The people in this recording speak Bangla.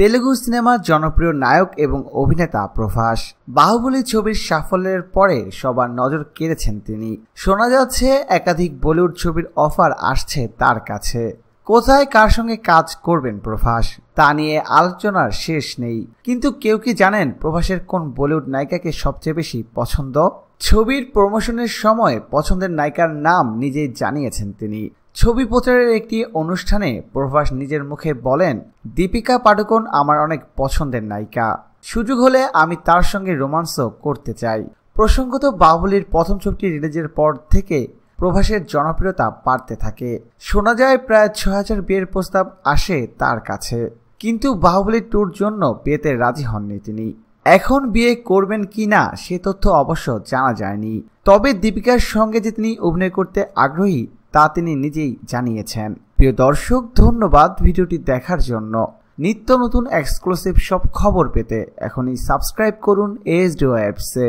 তেলেগু সিনেমার জনপ্রিয় নায়ক এবং অভিনেতা প্রভাস। বাহুবলী ছবির সাফল্যের পরে সবার নজর কেড়েছেন তিনি। শোনা যাচ্ছে, একাধিক বলিউড ছবির অফার আসছে তার কাছে। কোথায় কার সঙ্গে কাজ করবেন প্রভাস? তা নিয়ে আলোচনার শেষ নেই। কিন্তু কেউ কি জানেন প্রভাসের কোন বলিউড নায়িকাকে সবচেয়ে বেশি পছন্দ? ছবির প্রমোশনের সময় পছন্দের নায়িকার নাম নিজেই জানিয়েছেন তিনি। ছবি প্রচারের একটি অনুষ্ঠানে প্রভাস নিজের মুখে বলেন, দীপিকা পাডুকোন আমার অনেক পছন্দের নায়িকা। সুযোগ হলে আমি তার সঙ্গে রোমান্সও করতে চাই। প্রসঙ্গত বাহুবলীর প্রথম ছবিটি রিলিজের পর থেকে প্রভাসের জনপ্রিয়তা বাড়তে থাকে। শোনা যায় প্রায় ছ হাজার বিয়ের প্রস্তাব আসে তার কাছে। কিন্তু বাহুবলী ট্যুর জন্য বিয়েতে রাজি হননি তিনি। এখন বিয়ে করবেন কি না সে তথ্য অবশ্য জানা যায়নি। তবে দীপিকার সঙ্গে যে তিনি অভিনয় করতে আগ্রহী তা তিনি নিজেই জানিয়েছেন। প্রিয় দর্শক, ধন্যবাদ ভিডিওটি দেখার জন্য। নিত্য নতুন এক্সক্লুসিভ সব খবর পেতে এখনই সাবস্ক্রাইব করুন এসডিও অ্যাপসে